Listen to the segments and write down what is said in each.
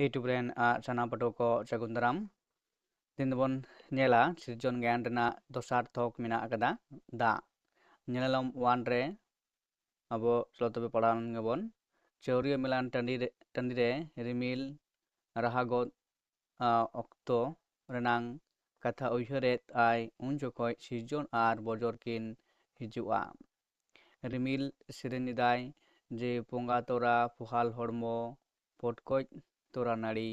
YouTube साना पटो को सगुन दाराम दिन बन नेला सिरजन ज्ञान रेना दोसार थोक मेना वान अब चलो पढ़ान गबन चौरिया मिलान टंडी टंडी रे रिमिल राहागो अक्तो कथा उयहरेत आय उन जखय सिरजन आर बजर किन हिजुआ रिमिल सिरेनिदाय जे पोंगा तोरा पुहाल हड़मो पटकज ᱛᱚᱨᱟᱱᱟᱹᱲᱤ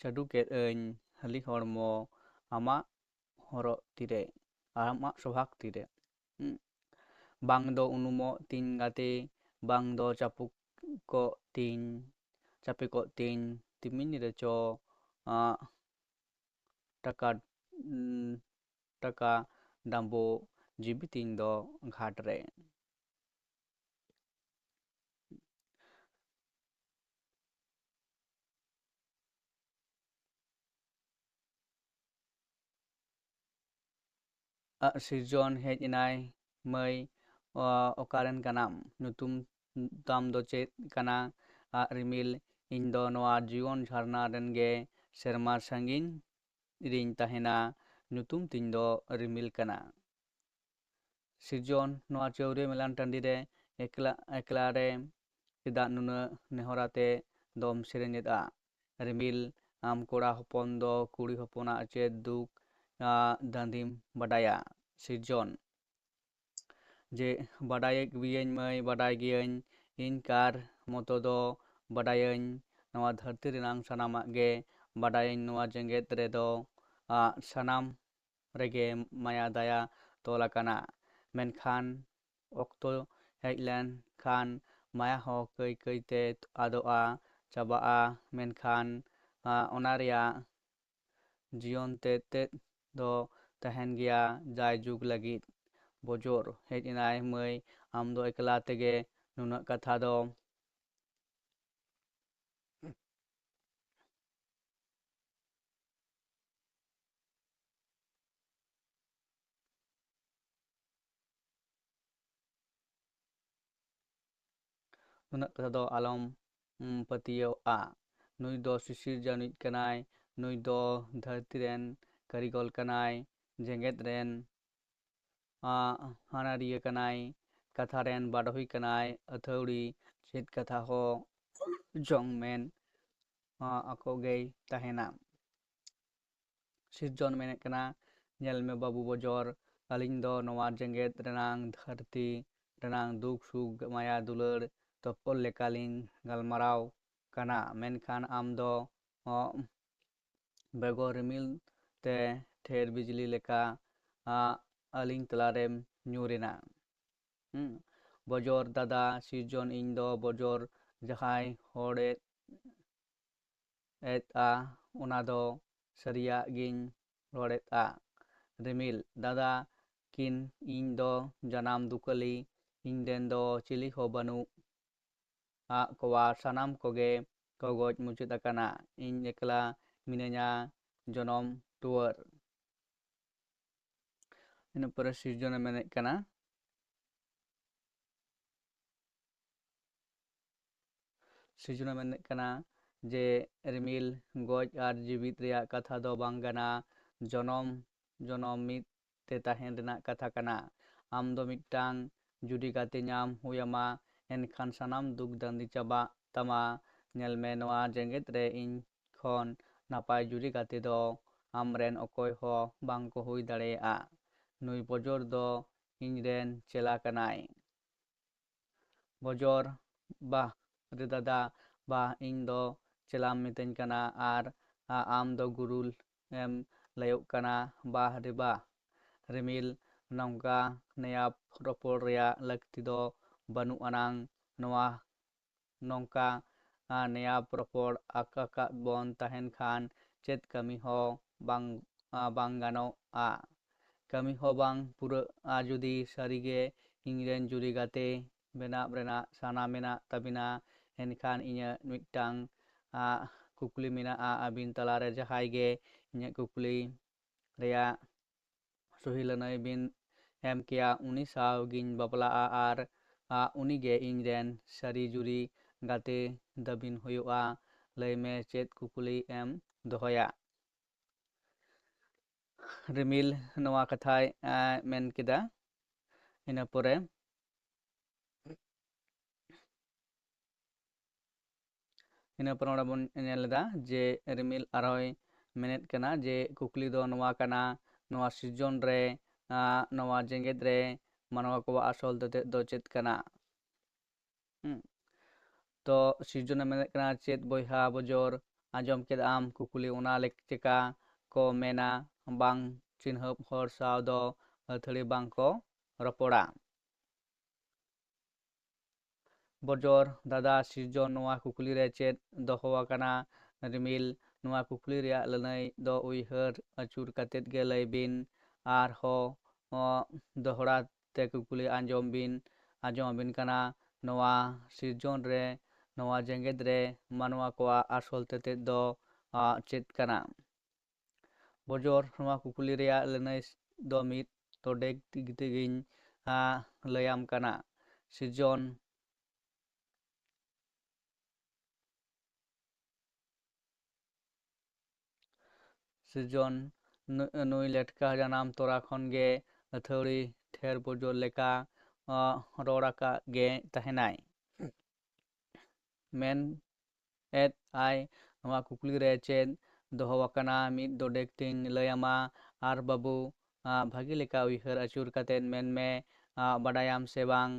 ᱪᱟᱰᱩ ᱠᱮᱫ ᱟᱹᱧ ᱦᱟᱹᱞᱤ ᱦᱚᱲᱢᱚ ᱟᱢᱟᱜ ᱦᱚᱨᱚᱜ ᱛᱤᱨᱮ ᱟᱢᱟᱜ ᱥᱚᱵᱷᱟᱜᱽ ᱛᱤᱨᱮ ᱵᱟᱝ ᱫᱚ ᱩᱱᱩᱢᱚᱜ ᱛᱤᱧ ᱜᱟᱛᱮ ᱵᱟᱝ ᱫᱚ ᱪᱟᱯᱩ ᱠᱚᱜ ᱛᱤᱧ ᱪᱟᱯᱮ ᱠᱚᱜ ᱛᱤᱧ ᱛᱤᱢᱤᱧ ᱨᱮᱪᱚ ᱴᱟᱠᱟ ᱴᱟᱠᱟ ᱰᱟᱸᱵᱩᱜ ᱡᱤᱣᱤ ᱛᱤᱧ ᱫᱚ ᱜᱷᱟᱴ ᱨᱮ re sirjon hej inai mai okaren kanam nutum tam do chet kana rimil ᱤᱧ ᱫᱚ ᱱᱚᱣᱟ ᱡᱤᱭᱚᱱ ᱡᱷᱟᱨᱱᱟ ᱨᱮᱱ ᱜᱮ ᱥᱮᱨᱢᱟ ᱥᱟᱺᱜᱤᱧ ᱨᱤᱧ ᱛᱟᱦᱮᱱᱟ ᱧᱩᱛᱩᱢ ᱛᱤᱧ ᱫᱚ ᱨᱤᱢᱤᱞ ᱠᱟᱱᱟ ᱥᱤᱨᱡᱚᱱ ᱱᱚᱣᱟ ᱪᱟᱹᱣᱨᱤᱭᱟᱹ ᱢᱮᱞᱟᱱ ᱴᱟᱺᱰᱤ ᱨᱮ ᱮᱠᱞᱟ ᱮᱠᱞᱟ ᱨᱮ ᱪᱮᱫᱟᱜ ᱱᱩᱱᱟᱹᱜ ᱱᱮᱦᱚᱨᱟᱛᱮ ᱫᱚᱢ ᱥᱮᱨᱮᱧᱮᱫᱟ ᱨᱤᱢᱤᱞ ᱟᱢ ᱠᱚᱲᱟ ᱦᱚᱯᱚᱱ ᱫᱚ ᱠᱩᱲᱤ ᱦᱚᱯᱚᱱᱟᱜ ᱪᱮᱫ ᱫᱩᱠ ᱫᱟᱸᱫᱤᱢ ᱵᱟᱰᱟᱭᱟ ᱥᱤᱨᱡᱚᱱ ᱡᱮ ᱵᱟᱰᱟᱭ ᱜᱤᱭᱟᱹᱧ ᱢᱟᱹᱭ ᱵᱟᱰᱟᱭ ᱜᱤᱭᱟᱹᱧ ᱤᱧ ᱠᱟᱨ ᱢᱚᱛᱚ ᱫᱚ ᱵᱟᱰᱟᱭᱟᱹᱧ ᱱᱚᱣᱟ ᱫᱷᱟᱹᱨᱛᱤ ᱨᱮᱱᱟᱜ ᱥᱟᱱᱟᱢᱟᱜ ᱜᱮ ᱵᱟᱰᱟᱭᱟᱹᱧ ᱱᱚᱣᱟ ᱡᱮᱜᱮᱛ ᱨᱮᱫᱚ ᱥᱟᱱᱟᱢ ᱨᱮᱜᱮ ᱢᱟᱭᱟ ᱫᱟᱭᱟ ᱛᱚᱞ ᱟᱠᱟᱱᱟ ᱢᱮᱱᱠᱷᱟᱱ ᱚᱠᱛᱚ ᱦᱮᱡ ᱞᱮᱱ ᱠᱷᱟᱱ ᱢᱟᱭᱟ ᱦᱚᱸ ᱠᱟᱹᱭ ᱠᱟᱹᱭᱛᱮ ᱟᱫᱚᱜᱼᱟ ᱪᱟᱵᱟᱜᱼᱟ ᱢᱮᱱᱠᱷᱟᱱ ᱚᱱᱟ ᱨᱮᱭᱟᱜ ᱡᱤᱭᱚᱱ ᱛᱮᱛᱮᱫ ᱫᱚ ᱛᱟᱦᱮᱱ ᱜᱮᱭᱟ ᱡᱟᱭ ᱡᱩᱜᱽ ᱞᱟᱹᱜᱤᱫ ᱵᱚᱡᱚᱨ ᱦᱮᱡ ᱮᱱᱟᱭ ᱢᱟᱹᱭ ᱟᱢ ᱫᱚ ᱮᱠᱞᱟ ᱛᱮᱜᱮ ᱱᱩᱱᱟᱹᱜ ᱠᱟᱛᱷᱟ ᱫᱚ ᱱᱩᱱᱟᱹᱜ ᱠᱟᱛᱷᱟ ᱫᱚ ᱟᱞᱚᱢ ᱯᱟᱹᱛᱭᱟᱹᱣᱟᱜᱼᱟ ᱱᱩᱭ ᱫᱚ ᱥᱤᱥᱤᱨ ᱡᱟᱹᱱᱤᱡ ᱠᱟᱱᱟᱭ ᱱᱩᱭ ᱫᱚ ᱫᱷᱟᱹᱨᱛᱤ ᱨᱮᱱ ᱠᱟᱹᱨᱤᱜᱚᱞ ᱠᱟᱱᱟᱭ ᱡᱮᱜᱮᱛ ᱨᱮᱱ ᱦᱟᱱᱟᱨᱤᱭᱟᱹ ᱠᱟᱱᱟᱭ ᱠᱟᱛᱷᱟ ᱨᱮᱱ ᱵᱟᱰᱳᱦᱤ ᱠᱟᱱᱟᱭ ᱟᱹᱛᱷᱟᱹᱣᱲᱤ ᱪᱮᱫ ᱠᱟᱛᱷᱟ ᱦᱚᱸ ᱡᱚᱝ ᱢᱮᱱ ᱟᱠᱚᱜᱮᱭ ᱛᱟᱦᱮᱱᱟ ᱥᱤᱨᱡᱚᱱ ᱢᱮᱱᱮᱫ ᱠᱟᱱᱟ ᱧᱮᱞ ᱢᱮ ᱵᱟᱹᱵᱩ ᱵᱚᱡᱚᱨ ᱟᱹᱞᱤᱧ ᱫᱚ ᱱᱚᱣᱟ ᱡᱮᱜᱮᱛ ᱨᱮᱱᱟᱝ ᱫᱷᱟᱹᱨᱛᱤ ᱨᱮᱱᱟᱝ ᱫᱩᱠ ᱥᱩᱠ ᱢᱟᱭᱟ ᱫᱩᱞᱟᱹᱲ ᱛᱚᱯᱚᱞ ᱞᱮᱠᱟᱞᱤᱧ ᱜᱟᱞᱢᱟᱨᱟᱣ ᱠᱟᱱᱟ ᱢᱮᱱᱠᱷᱟᱱ ᱟᱢ ᱫᱚ ᱵᱮᱜᱚᱨ ᱨᱤᱢᱤᱞ ᱛᱮ ᱴᱷᱮᱨ ᱵᱤᱡᱽᱞᱤ ᱞᱮᱠᱟ ᱟᱹᱞᱤᱧ ᱛᱟᱞᱟᱨᱮᱢ ᱧᱩᱨᱮᱱᱟ ᱵᱚᱡᱚᱨ ᱫᱟᱫᱟ ᱥᱤᱨᱡᱚᱱ ᱤᱧ ᱫᱚ ᱵᱚᱡᱚᱨ ᱡᱟᱦᱟᱸᱭ ᱦᱚᱲᱮᱫ ᱮᱫᱼᱟ ᱚᱱᱟ ᱫᱚ ᱥᱟᱹᱨᱤᱭᱟᱜ ᱜᱤᱧ ᱨᱚᱲᱮᱫᱼᱟ ᱨᱤᱢᱤᱞ ᱫᱟᱫᱟ ᱠᱤᱱ ᱤᱧ ᱫᱚ ᱡᱟᱱᱟᱢ ᱫᱩᱠᱟᱹᱞᱤ ᱤᱧ ᱨᱮᱱ ᱫᱚ ᱪᱤᱞᱤ ᱦᱚᱸ ᱵᱟᱹᱱᱩᱜ ᱟᱜ ᱠᱚᱣᱟ ᱥᱟᱱᱟᱢ ᱠᱚᱜᱮ ᱠᱚ ᱜᱚᱡ ᱢᱩᱪᱟᱹᱫ ᱟᱠᱟᱱᱟ ᱤᱧ ᱮᱠᱞᱟ ᱢᱤᱱᱟᱹᱧᱟ ᱡᱚᱱᱚᱢ ᱴᱩᱣᱟᱹᱨ ᱤᱱᱟᱹ ᱯᱚᱨᱮ ᱥᱤᱨᱡᱚᱱᱮ ᱢᱮᱱᱮᱫ ᱠᱟᱱᱟ ᱥᱤᱨᱡᱚᱱᱮ ᱢᱮᱱᱮᱫ ᱠᱟᱱᱟ ᱡᱮ ᱨᱤᱢᱤᱞ ᱜᱚᱡ ᱟᱨ ᱡᱤᱣᱤᱫ ᱨᱮᱭᱟᱜ ᱠᱟᱛᱷᱟ ᱫᱚ ᱵᱟᱝ ᱠᱟᱱᱟ ᱡᱚᱱᱚᱢ ᱡᱚᱱᱚᱢ ᱢᱤᱫ ᱛᱮ ᱛᱟᱦᱮᱱ ᱨᱮᱱᱟᱜ ᱠᱟᱛᱷᱟ ᱠᱟᱱᱟ ᱟᱢ ᱫᱚ ᱢᱤᱫᱴᱟᱝ ᱡᱩᱨᱤ ᱜᱟᱛᱮ ᱧᱟᱢ ᱦᱩᱭ ᱟᱢᱟ ᱮᱱᱠᱷᱟᱱ ᱥᱟᱱᱟᱢ ᱫᱩᱠ ᱫᱟᱸᱫᱤ ᱪᱟᱵᱟᱜ ᱛᱟᱢᱟ ᱧᱮᱞ ᱢᱮ ᱱᱚᱣᱟ ᱡᱮᱜᱮᱛ ᱨᱮ ᱤᱧ ᱠᱷᱚᱱ ᱱᱟᱯᱟᱭ ᱡᱩᱨᱤ ᱜᱟᱛᱮ ᱫᱚ ᱟᱢᱨᱮᱱ ᱚᱠᱚᱭ ᱦᱚᱸ ᱵᱟᱝ ᱠᱚ ᱦᱩᱭ ᱫᱟᱲᱮᱭᱟᱜᱼᱟ ᱱᱩᱭ ᱵᱚᱡᱚᱨ ᱫᱚ ᱤᱧ ᱨᱮᱱ ᱪᱮᱞᱟ ᱠᱟᱱᱟᱭ ᱵᱚᱡᱚᱨ ᱵᱟᱦ ᱨᱮ ᱫᱟᱫᱟ ᱵᱟᱦ ᱤᱧ ᱫᱚ ᱪᱮᱞᱟᱢ ᱢᱤᱛᱟᱹᱧ ᱠᱟᱱᱟ ᱟᱨ ᱟᱢ ᱫᱚ ᱜᱩᱨᱩᱞ ᱮᱢ ᱞᱟᱹᱭᱚᱜ ᱠᱟᱱᱟ ᱵᱟᱦ ᱨᱮ ᱵᱟᱦ ᱨᱤᱢᱤᱞ ᱱᱚᱝᱠᱟ ᱱᱮᱭᱟᱯ ᱨᱚᱯᱚᱲ ᱨᱮᱭᱟᱜ ᱞᱟᱹᱠᱛᱤ ᱫᱚ ᱵᱟᱹᱱᱩᱜ ᱟᱱᱟᱝ ᱱᱚᱣᱟ ᱱᱚᱝᱠᱟ ᱱᱮᱭᱟᱯ ᱨᱚᱯᱚᱲ ᱟᱠᱟᱠᱟᱫ ᱵᱚᱱ ᱛᱟᱦᱮᱱ ᱠᱷᱟᱱ ᱪᱮᱫ ᱠᱟᱹᱢᱤ ᱦᱚᱸ bang bang gano a kami ho bang pura a judi sarige ingren juri gate bena brena sana mena tabina enkan inya nuitang a kukuli mena a abin talare jahai ge inya kukuli rea sohilanai bin em kia uni sao gin babla a ar a uni ge ingren sari juri gate dabin hoyo a lai me chet kukuli em dohoya ᱨᱤᱢᱤᱞ ᱱᱚᱣᱟ ᱠᱟᱛᱷᱟᱭ ᱢᱮᱱ ᱠᱮᱫᱟ ᱤᱱᱟᱹ ᱯᱚᱨᱮ ᱤᱱᱟᱹ ᱯᱚᱨ ᱚᱸᱰᱮ ᱵᱚᱱ ᱧᱮᱞ ᱮᱫᱟ ᱡᱮ ᱨᱤᱢᱤᱞ ᱟᱨᱦᱚᱸᱭ ᱢᱮᱱᱮᱫ ᱠᱟᱱᱟ ᱡᱮ ᱠᱩᱠᱞᱤ ᱫᱚ ᱱᱚᱣᱟ ᱠᱟᱱᱟ ᱱᱚᱣᱟ ᱥᱤᱨᱡᱚᱱ ᱨᱮ ᱱᱚᱣᱟ ᱡᱮᱜᱮᱛ ᱨᱮ ᱢᱟᱱᱣᱟ ᱠᱚᱣᱟᱜ ᱟᱥᱚᱞ ᱛᱮᱛᱮᱫ ᱫᱚ ᱪᱮᱫ ᱠᱟᱱᱟ ᱛᱚ ᱥᱤᱨᱡᱚᱱᱮ ᱢᱮᱱᱮᱫ ᱠᱟᱱᱟ ᱪᱮᱫ ᱵᱚᱭᱦᱟ ᱵᱚᱡᱚᱨ ᱟᱸᱡᱚᱢ ᱠᱮᱫ ᱟᱢ ᱠᱩᱠᱞᱤ ᱚᱱᱟ ᱪᱮᱠᱟ ᱠᱚ ᱢᱮᱱᱟ ᱵᱟᱝ ᱪᱤᱱᱦᱟᱹᱯ ᱦᱚᱲ ᱥᱟᱶ ᱫᱚ ᱟᱹᱛᱷᱟᱹᱲᱤ ᱵᱟᱝ ᱠᱚ ᱨᱚᱯᱚᱲᱟ ᱵᱚᱡᱚᱨ ᱫᱟᱫᱟ ᱥᱤᱨᱡᱚᱱ ᱱᱚᱣᱟ ᱠᱩᱠᱞᱤ ᱨᱮ ᱪᱮᱫ ᱫᱚᱦᱚ ᱟᱠᱟᱱᱟ ᱨᱤᱢᱤᱞ ᱱᱚᱣᱟ ᱠᱩᱠᱞᱤ ᱨᱮᱭᱟᱜ ᱞᱟᱹᱱᱟᱹᱭ ᱫᱚ ᱩᱭᱦᱟᱹᱨ ᱟᱹᱪᱩᱨ ᱠᱟᱛᱮᱫ ᱜᱮ ᱞᱟᱹᱭ ᱵᱤᱱ ᱟᱨᱦᱚᱸ ᱫᱚᱦᱲᱟ ᱛᱮ ᱠᱩᱠᱞᱤ ᱟᱸᱡᱚᱢ ᱵᱤᱱ ᱟᱸᱡᱚᱢ ᱟᱵᱤᱱ ᱠᱟᱱᱟ ᱱᱚᱣᱟ ᱥᱤᱨᱡᱚᱱ ᱨᱮ ᱱᱚᱣᱟ ᱡᱮᱜᱮᱛ ᱨᱮ ᱢᱟᱱᱣᱟ ᱠᱚᱣᱟᱜ ᱟᱥᱚᱞ ᱛᱮᱛᱮᱫ ᱫᱚ ᱪᱮᱫ ᱠᱟᱱᱟ ᱵᱚᱡᱚᱨ ᱱᱚᱣᱟ ᱠᱩᱠᱞᱤ ᱨᱮᱭᱟᱜ ᱞᱟᱹᱱᱟᱹᱭ ᱫᱚ ᱢᱤᱫ ᱰᱚᱰᱮᱠ ᱛᱮᱜᱮᱧ ᱞᱟᱹᱭᱟᱢ ᱠᱟᱱᱟ ᱥᱤᱨᱡᱚᱱ ᱥᱤᱨᱡᱚᱱ ᱱᱩᱭ ᱞᱮᱴᱠᱟ ᱡᱟᱱᱟᱢ ᱛᱚᱨᱟ ᱠᱷᱚᱱ ᱜᱮ ᱟᱹᱛᱷᱟᱹᱣᱲᱤ ᱴᱷᱮᱨ ᱵᱚᱡᱚᱨ ᱞᱮᱠᱟ ᱨᱚᱲ ᱟᱠᱟᱫ ᱜᱮ ᱛᱟᱦᱮᱱᱟᱭ ᱢᱮᱱ ᱮᱫ ᱟᱭ ᱱᱚᱣᱟ ᱠᱩᱠᱞᱤ ᱨᱮ ᱪᱮᱫ ᱫᱚᱦᱚ ᱟᱠᱟᱱᱟ ᱢᱤᱫ ᱰᱚᱰᱮᱠ ᱛᱤᱧ ᱞᱟᱹᱭᱟᱢᱟ ᱟᱨ ᱵᱟᱹᱵᱩ ᱵᱷᱟᱹᱜᱤ ᱞᱮᱠᱟ ᱩᱭᱦᱟᱹᱨ ᱟᱹᱪᱩᱨ ᱠᱟᱛᱮᱫ ᱢᱮᱱ ᱢᱮ ᱵᱟᱰᱟᱭᱟᱢ ᱥᱮ ᱵᱟᱝ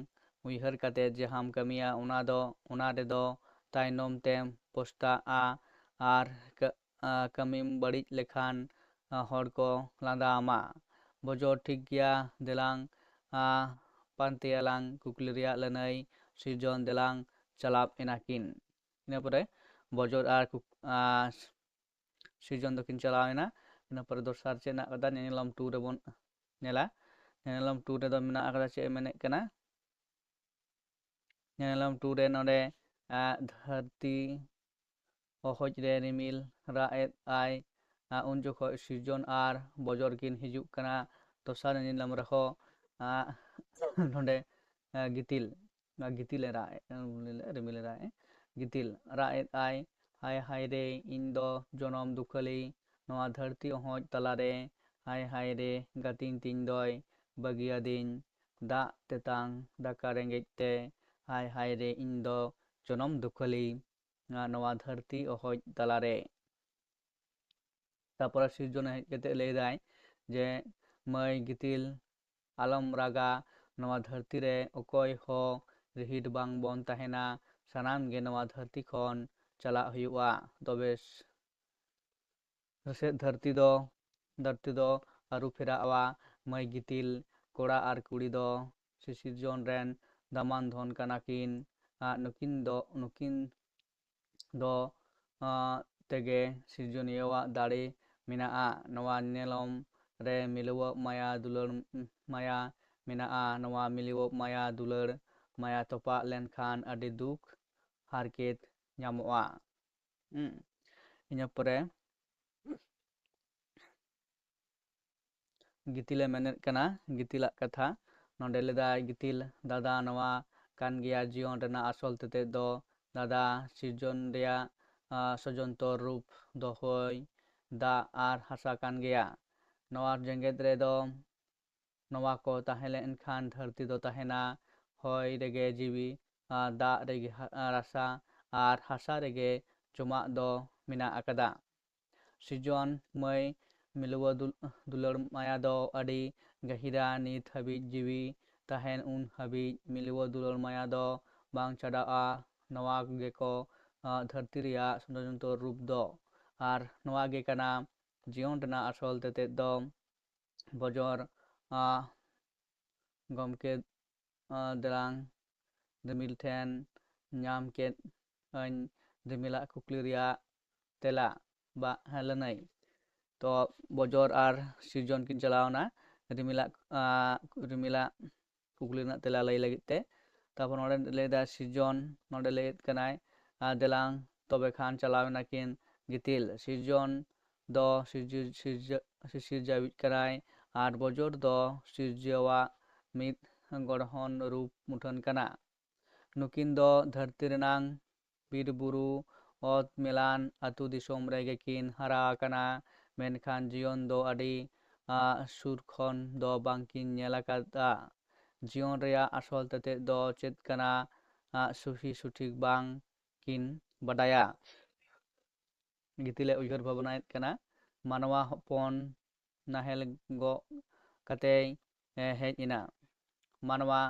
ᱩᱭᱦᱟᱹᱨ ᱠᱟᱛᱮᱫ ᱡᱟᱦᱟᱸᱢ ᱠᱟᱹᱢᱤᱭᱟ ᱚᱱᱟ ᱫᱚ ᱚᱱᱟ ᱨᱮᱫᱚ ᱛᱟᱭᱱᱚᱢ ᱛᱮᱢ ᱯᱚᱥᱛᱟᱜᱼᱟ ᱟᱨ ᱠᱟᱹᱢᱤᱢ ᱵᱟᱹᱲᱤᱡ ᱞᱮᱠᱷᱟᱱ ᱦᱚᱲ ᱠᱚ ᱞᱟᱸᱫᱟ ᱟᱢᱟ ᱵᱚᱡᱚᱨ ᱴᱷᱤᱠ ᱜᱮᱭᱟ ᱫᱮᱞᱟᱝ ᱯᱟᱱᱛᱮᱭᱟᱞᱟᱝ ᱠᱩᱠᱞᱤ ᱨᱮᱭᱟᱜ ᱞᱟᱹᱱᱟᱹᱭ ᱥᱤᱨᱡᱚᱱ ᱫᱮᱞᱟᱝ ᱪᱟᱞᱟᱣ ᱮᱱᱟᱠᱤᱱ ᱤᱱᱟᱹ ᱯᱚᱨᱮ ᱵᱚᱡᱚᱨ ᱟᱨ ᱥᱤᱨᱡᱚᱱ ᱫᱚᱠᱤᱱ ᱪᱟᱞᱟᱣ ᱮᱱᱟ ᱤᱱᱟᱹ ᱯᱚᱨᱮ ᱫᱚᱥᱟᱨ ᱪᱮᱫ ᱦᱮᱱᱟᱜ ᱟᱠᱟᱫᱟ ᱧᱮᱧᱮᱞᱚᱢ ᱴᱩ ᱨᱮᱵᱚᱱ ᱧᱮᱞᱟ ᱧᱮᱧᱮᱞᱚᱢ ᱴᱩ ᱨᱮᱫᱚ ᱢᱮᱱᱟᱜ ᱟᱠᱟᱫᱟ ᱪᱮᱫ ᱮ ᱢᱮᱱᱮᱫ ᱠᱟᱱᱟ ᱧᱮᱧᱮᱞᱚᱢ ᱴᱩ ᱨᱮ ᱱᱚᱰᱮ ᱫᱷᱟᱹᱨᱛᱤ ᱚᱦᱚᱡ ᱨᱮ ᱨᱤᱢᱤᱞ ᱨᱟᱜ ᱮᱫ ᱟᱭ ᱩᱱ ᱡᱚᱠᱷᱚᱡ ᱥᱤᱨᱡᱚᱱ ᱟᱨ ᱵᱚᱡᱚᱨ ᱠᱤᱱ ᱦᱤᱡᱩᱜ ᱠᱟᱱᱟ ᱫᱚᱥᱟᱨ ᱧᱮᱧᱮᱞᱚᱢ ᱨᱮᱦᱚᱸ ᱱᱚᱰᱮ ᱜᱤᱛᱤᱞ ᱜᱤᱛᱤᱞᱮ ᱨᱟᱜ ᱮᱫ ᱨᱤᱢᱤᱞᱮ ᱨᱟᱜ ᱮᱫ ᱜᱤᱛᱤᱞ ᱨᱟᱜ ᱮᱫ ᱟᱭ ᱦᱟᱭ ᱦᱟᱭ ᱨᱮ ᱤᱧ ᱫᱚ ᱡᱚᱱᱚᱢ ᱫᱩᱠᱷᱟᱹᱞᱤ ᱱᱚᱣᱟ ᱫᱷᱟᱹᱨᱛᱤ ᱚᱦᱚᱡ ᱛᱟᱞᱟᱨᱮ ᱦᱟᱭ ᱦᱟᱭ ᱨᱮ ᱜᱟᱛᱤᱧ ᱛᱤᱧ ᱫᱚᱭ ᱵᱟᱹᱜᱤᱭᱟᱫᱤᱧ ᱫᱟᱜ ᱛᱮᱛᱟᱝ ᱫᱟᱠᱟ ᱨᱮᱸᱜᱮᱡ ᱛᱮ ᱦᱟᱭ ᱦᱟᱭ ᱨᱮ ᱤᱧ ᱫᱚ ᱡᱚᱱᱚᱢ ᱫᱩᱠᱷᱟᱹᱞᱤ ᱱᱚᱣᱟ ᱫᱷᱟᱹᱨᱛᱤ ᱚᱦᱚᱡ ᱛᱟᱞᱟᱨᱮ ᱛᱟᱨᱯᱚᱨᱮ ᱥᱤᱨᱡᱚᱱ ᱦᱮᱡ ᱠᱟᱛᱮᱫ ᱞᱟᱹᱭᱫᱟᱭ ᱡᱮ ᱢᱟᱹᱭ ᱜᱤᱛᱤᱞ ᱟᱞᱚᱢ ᱨᱟᱜᱟ ᱱᱚᱣᱟ ᱫᱷᱟᱹᱨᱛᱤ ᱨᱮ ᱚᱠᱚᱭ ᱦᱚᱸ ᱨᱤᱦᱤᱴ ᱵᱟᱝ ᱵᱚᱱ ᱛᱟᱦᱮᱱᱟ ᱥᱟᱱᱟᱢ ᱜᱮ ᱱᱚᱣᱟ ᱫᱷᱟᱹᱨᱛᱤ ᱠᱷᱚᱱ ᱪᱟᱞᱟᱜ ᱦᱩᱭᱩᱜᱼᱟ ᱛᱚᱵᱮ ᱥᱮᱫ ᱫᱷᱟᱹᱨᱛᱤ ᱫᱚ ᱫᱷᱟᱹᱨᱛᱤ ᱫᱚ ᱟᱹᱨᱩ ᱯᱷᱮᱨᱟᱜᱼᱟ ᱢᱟᱹᱭ ᱜᱤᱛᱤᱞ ᱠᱚᱲᱟ ᱟᱨ ᱠᱩᱲᱤ ᱫᱚ ᱥᱤᱥᱤᱨᱡᱚᱱ ᱨᱮᱱ ᱫᱟᱢᱟᱱ ᱫᱷᱚᱱ ᱠᱟᱱᱟ ᱠᱤᱱ ᱱᱩᱠᱤᱱ ᱫᱚ ᱱᱩᱠᱤᱱ ᱫᱚ ᱛᱮᱜᱮ ᱥᱤᱨᱡᱚᱱᱤᱭᱟᱹᱣᱟᱜ ᱫᱟᱲᱮ ᱢᱮᱱᱟᱜᱼᱟ ᱱᱚᱣᱟ ᱧᱮᱞᱚᱢ ᱨᱮ ᱢᱤᱞᱟᱹᱣᱚᱜ ᱢᱟᱭᱟ ᱫᱩᱞᱟᱹᱲ ᱢᱟᱭᱟ ᱢᱮᱱᱟᱜᱼᱟ ᱱᱚᱣᱟ ᱢᱤᱞᱟᱹᱣᱚᱜ ᱢᱟᱭᱟ ᱫᱩᱞᱟᱹᱲ ᱢᱟᱭᱟ ᱛᱚᱯᱟᱜ ᱞᱮᱱᱠᱷᱟᱱ ᱟᱹᱰᱤ ᱫᱩᱠ ᱦᱟᱨᱠᱮᱛ ᱧᱟᱢᱚᱜᱼᱟ ᱤᱱᱟᱹ ᱯᱚᱨᱮ ᱜᱤᱛᱤᱞᱮ ᱢᱮᱱᱮᱫ ᱠᱟᱱᱟ ᱜᱤᱛᱤᱞᱟᱜ ᱠᱟᱛᱷᱟ ᱱᱚᱰᱮ ᱞᱮᱫᱟᱭ ᱜᱤᱛᱤᱞ ᱫᱟᱫᱟ ᱱᱚᱣᱟ ᱠᱟᱱ ᱜᱮᱭᱟ ᱡᱤᱭᱚᱱ ᱨᱮᱱᱟᱜ ᱟᱥᱚᱞ ᱛᱮᱛᱮᱫ ᱫᱚ ᱫᱟᱫᱟ ᱥᱤᱨᱡᱚᱱ ᱨᱮᱭᱟᱜ ᱥᱚᱡᱚᱱᱛᱚᱨ ᱨᱩᱯ ᱫᱚ ᱦᱚᱭ ᱫᱟᱜ ᱟᱨ ᱦᱟᱥᱟ ᱠᱟᱱ ᱜᱮᱭᱟ ᱱᱚᱣᱟ ᱡᱮᱜᱮᱛ ᱨᱮᱫᱚ ᱱᱚᱣᱟ ᱠᱚ ᱛᱟᱦᱮᱸ ᱞᱮᱱᱠᱷᱟᱱ ᱫᱷᱟᱹᱨᱛᱤ ᱫᱚ ᱛᱟᱦᱮᱱᱟ ᱦᱚᱭ ᱨᱮᱜᱮ ᱡᱤᱣᱤ ᱫᱟᱜ ᱨᱮᱜᱮ ᱨᱟᱥᱟ ᱟᱨ ᱦᱟᱥᱟ ᱨᱮᱜᱮ ᱡᱚᱢᱟᱜ ᱫᱚ ᱢᱮᱱᱟᱜ ᱟᱠᱟᱫᱟ ᱥᱤᱨᱡᱚᱱ ᱢᱟᱹᱭ ᱢᱤᱞᱣᱟᱹ ᱫᱩᱞᱟᱹᱲ ᱢᱟᱭᱟ ᱫᱚ ᱟᱹᱰᱤ ᱜᱟᱹᱦᱤᱨᱟ ᱱᱤᱛ ᱦᱟᱹᱵᱤᱡ ᱡᱤᱣᱤ ᱛᱟᱦᱮᱱ ᱩᱱ ᱦᱟᱹᱵᱤᱡ ᱢᱤᱞᱣᱟᱹ ᱫᱩᱞᱟᱹᱲ ᱢᱟᱭᱟ ᱫᱚ ᱵᱟᱝ ᱪᱷᱟᱰᱟᱜᱼᱟ ᱱᱚᱣᱟ ᱜᱮᱠᱚ ᱫᱷᱟᱹᱨᱛᱤ ᱨᱮᱭᱟᱜ ᱥᱚᱡᱚᱱᱛᱚᱨ ᱨᱩᱯ ᱫᱚ ᱟᱨ ᱱᱚᱣᱟ ᱜᱮ ᱠᱟᱱᱟ ᱡᱤᱭᱚᱱ ᱨᱮᱱᱟᱜ ᱟᱥᱚᱞ ᱛᱮᱛᱮᱫ ᱫᱚ ᱵᱚᱡᱚᱨ ᱜᱚᱢᱠᱮ ᱫᱮᱞᱟᱝ ᱨᱤᱢᱤᱞ ᱴᱷᱮᱱ ᱧᱟᱢ ᱠᱮᱫ ᱟᱹᱧ ᱨᱤᱢᱤᱞᱟᱜ ᱠᱩᱠᱞᱤ ᱨᱮᱭᱟᱜ ᱛᱮᱞᱟ ᱵᱟ ᱞᱟᱹᱱᱟᱹᱭ ᱛᱚ ᱵᱚᱡᱚᱨ ᱟᱨ ᱥᱤᱨᱡᱚᱱ ᱠᱤᱱ ᱪᱟᱞᱟᱣᱱᱟ ᱨᱤᱢᱤᱞᱟᱜ ᱨᱤᱢᱤᱞᱟᱜ ᱠᱩᱠᱞᱤ ᱨᱮᱱᱟᱜ ᱛᱮᱞᱟ ᱞᱟᱹᱭ ᱞᱟᱹᱜᱤᱫ ᱛᱮ ᱛᱟᱨᱯᱚᱨ ᱱᱚᱰᱮ ᱞᱟᱹᱭᱫᱟ ᱥᱤᱨᱡᱚᱱ ᱱᱚᱰᱮ ᱞᱟᱹᱭᱮᱫ ᱠᱟᱱᱟᱭ ᱫᱮᱞᱟᱝ ᱛᱚᱵᱮ ᱠᱷᱟᱱ ᱪᱟᱞᱟᱣ ᱮᱱᱟᱠᱤᱱ ᱜᱤᱛᱤᱞ ᱥᱤᱨᱡᱚᱱ ᱫᱚ ᱥᱤᱨᱡᱟᱹᱣᱤᱡ ᱠᱟᱱᱟᱭ ᱟᱨ ᱵᱚᱡᱚᱨ ᱫᱚ ᱥᱤᱨᱡᱟᱹᱣᱟᱜ ᱢᱤᱫ ᱜᱚᱲᱦᱚᱱ ᱨᱩᱯ ᱢᱩᱴᱷᱟᱹᱱ ᱠᱟᱱᱟ ᱱᱩᱠᱤᱱ ᱫᱚ ᱫᱷᱟᱹᱨᱛᱤ ᱨᱮᱱᱟᱝ ᱵᱤᱨ ᱵᱩᱨᱩ ᱚᱛ ᱢᱮᱞᱟᱱ ᱟᱛᱳ ᱫᱤᱥᱚᱢ ᱨᱮᱜᱮ ᱠᱤᱱ ᱦᱟᱨᱟ ᱟᱠᱟᱱᱟ ᱢᱮᱱᱠᱷᱟᱱ ᱡᱤᱭᱚᱱ ᱫᱚ ᱟᱹᱰᱤ ᱥᱩᱨ ᱠᱷᱚᱱ ᱫᱚ ᱵᱟᱝᱠᱤᱱ ᱧᱮᱞ ᱟᱠᱟᱫᱟ ᱡᱤᱭᱚᱱ ᱨᱮᱭᱟᱜ ᱟᱥᱚᱞ ᱛᱮᱛᱮᱫ ᱫᱚ ᱪᱮᱫ ᱠᱟᱱᱟ ᱥᱩᱦᱤ ᱥᱚᱴᱷᱤᱠ ᱵᱟᱝ ᱠᱤᱱ ᱵᱟᱰᱟᱭᱟ ᱜᱤᱛᱤᱞᱮ ᱩᱭᱦᱟᱹᱨ ᱵᱷᱟᱵᱽᱱᱟᱭᱮᱫ ᱠᱟᱱᱟ ᱢᱟᱱᱣᱟ ᱦᱚᱯᱚᱱ ᱱᱟᱦᱮᱞ ᱜᱚᱜ ᱠᱟᱛᱮᱭ ᱦᱮᱡ ᱮᱱᱟ ᱢᱟᱱᱣᱟ